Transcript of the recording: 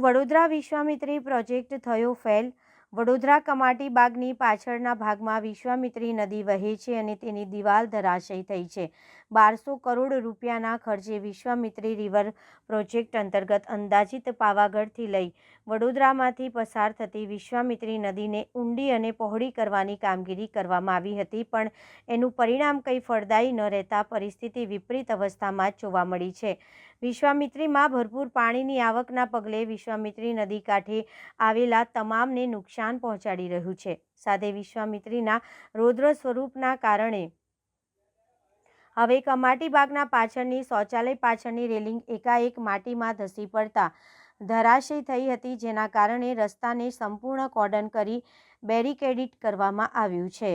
Vadodara Vishwamitri project થયો fail Vadodara Kamati બાગની પાછળના ભાગમાં વિશ્વામિત્રી નદી વહે છે અને તેની દિવાલ ધરાશયી થઈ છે. બારસો કરોડ રૂપિયાના ખર્ચે વિશ્વામિત્રી રિવર પ્રોજેક્ટ અંતર્ગત અંદાજિત પાવાગઢથી લઈ વડોદરામાંથી પસાર થતી વિશ્વામિત્રી નદીને ઊંડી અને પહોળી કરવાની કામગીરી કરવામાં આવી હતી, પણ એનું પરિણામ કંઈ ફળદાયી ન રહેતા પરિસ્થિતિ વિપરીત અવસ્થામાં જ જોવા મળી છે. વિશ્વામિત્રીમાં ભરપૂર પાણીની આવકના પગલે વિશ્વામિત્રી નદી કાંઠે આવેલા તમામને નુકસાન પહોંચાડી રહ્યું છે. સાથે વિશ્વામિત્રીના રૌદ્ર સ્વરૂપના કારણે હવે કમાટી બાગના પાછળની શૌચાલય પાછળની રેલિંગ એકાએક માટીમાં ધસી પડતા ધરાશય થઈ હતી, જેના કારણે રસ્તાને સંપૂર્ણ કોર્ડન કરી બેરિકેડિટ કરવામાં આવ્યું છે.